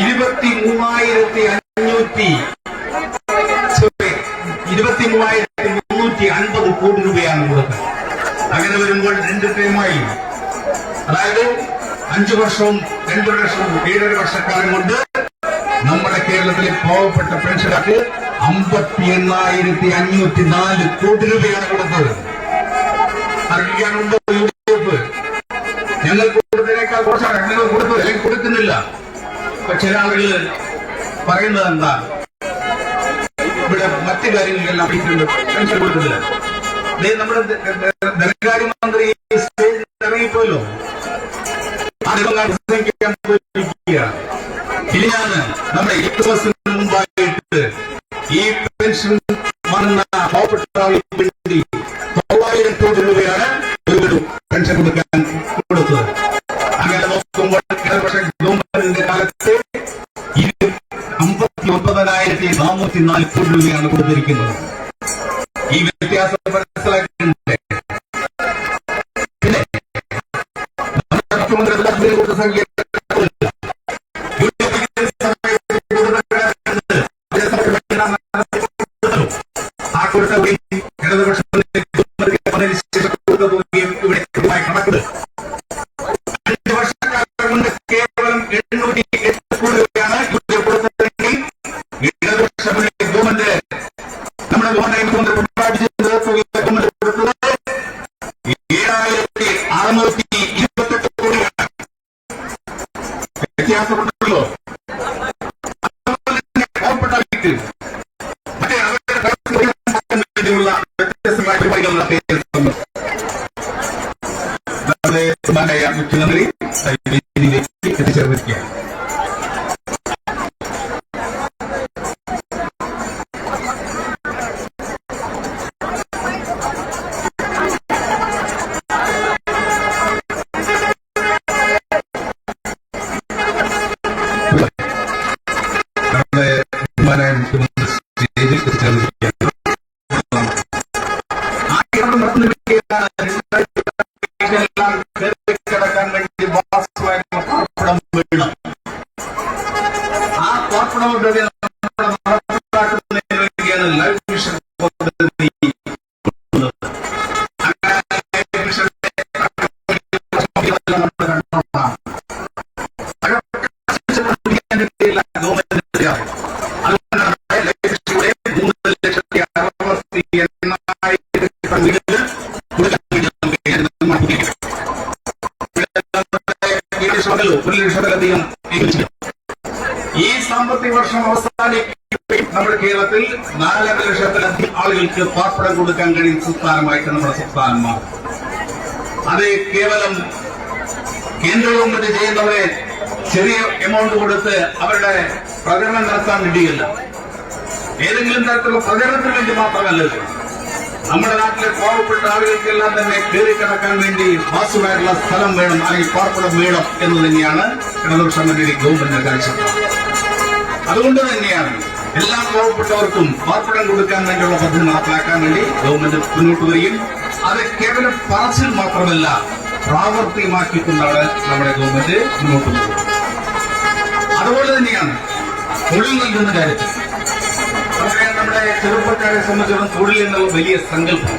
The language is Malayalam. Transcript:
ഇരുപത്തി മൂവായിരത്തി അഞ്ഞൂറ്റി ഇരുപത്തി മൂവായിരത്തി മുന്നൂറ്റി അൻപത് കോടി രൂപയാണ് കൊടുക്കുന്നത് അങ്ങനെ വരുമ്പോൾ രണ്ട് ടൈമായി. അതായത് അഞ്ചു വർഷവും രണ്ടര ലക്ഷവും ഏഴര വർഷക്കാലം കൊണ്ട് നമ്മുടെ കേരളത്തിലെ പാവപ്പെട്ട പെൻഷനർക്ക് അമ്പത്തി എണ്ണായിരത്തി അഞ്ഞൂറ്റി നാല് കോടി രൂപയാണ് കൊടുത്തത്. അറിയിക്കാനുണ്ടോ? ചില ആളുകൾ പറയുന്നത് എന്താ? ഇവിടെ മറ്റു പെൻഷൻ കൊടുക്കുന്നില്ല. നമ്മുടെ ധനകാര്യമന്ത്രി ഇറങ്ങിപ്പോയല്ലോ. ഇനിയാണ് നമ്മുടെ ക്രിസ്മസിന് മുമ്പായിട്ട് ഈ പെൻഷൻ വന്ന പാവപ്പെട്ട ആളുകൾക്ക് വേണ്ടി തൊള്ളായിരം കോടി രൂപയാണ് ഒരു പെൻഷൻ കൊടുക്കാൻ അമ്പത്തി ഒമ്പതിനായിരത്തി നാനൂറ്റി കോടി രൂപയാണ് കൊടുത്തിരിക്കുന്നത്. ഈ വ്യത്യാസം മുഖ്യമന്ത്രി വേദിയിലേക്ക് എത്തിച്ചേർന്നിരിക്കുകയാണ് സ്റ്റേജിൽ എത്തിച്ചേർന്നിരിക്കുകയാണ് പാർപ്പിടം വീണം വർഷം അവസാനിക്കുകയും നമ്മുടെ കേരളത്തിൽ നാലര ലക്ഷത്തിലധികം ആളുകൾക്ക് പാർപ്പിടം കൊടുക്കാൻ കഴിയുന്ന സംസ്ഥാനമായിട്ട് നമ്മുടെ സംസ്ഥാനം അത് കേവലം കേന്ദ്ര ഗവൺമെന്റ് ചെയ്യുന്നവരെ ചെറിയ എമൗണ്ട് കൊടുത്ത് അവരുടെ പ്രചരണം നടത്താൻ വേണ്ടിയല്ല. ഏതെങ്കിലും തരത്തിലുള്ള പ്രചരണത്തിന് വേണ്ടി മാത്രമല്ല. നമ്മുടെ നാട്ടിലെ പാവപ്പെട്ട ആളുകൾക്കെല്ലാം തന്നെ കയറി കിടക്കാൻ വേണ്ടി വാസുവായിട്ടുള്ള സ്ഥലം വേണം അല്ലെങ്കിൽ പാർപ്പിടം വേണം എന്ന് തന്നെയാണ് ഇടതുപക്ഷ മുന്നണി ഗവൺമെന്റ് കാഴ്ചപ്പാട് അതുകൊണ്ട് തന്നെയാണ് എല്ലാ പാവപ്പെട്ടവർക്കും പാർപ്പിടം കൊടുക്കാൻ വേണ്ടിയുള്ള പദ്ധതി നടപ്പിലാക്കാൻ വേണ്ടി ഗവൺമെന്റ് മുന്നോട്ട് വരികയും അത് കേവലം പറച്ചിൽ മാത്രമല്ല പ്രാവർത്തികമാക്കിക്കൊണ്ടാണ് നമ്മുടെ ഗവൺമെന്റ് മുന്നോട്ട് പോകുന്നത്. അതുപോലെ തന്നെയാണ് തൊഴിൽ നൽകുന്ന കാര്യത്തിൽ. നമ്മുടെ ചെറുപ്പക്കാരെ സംബന്ധിച്ചിടത്തോളം തൊഴിൽ എന്നുള്ള വലിയ സങ്കല്പം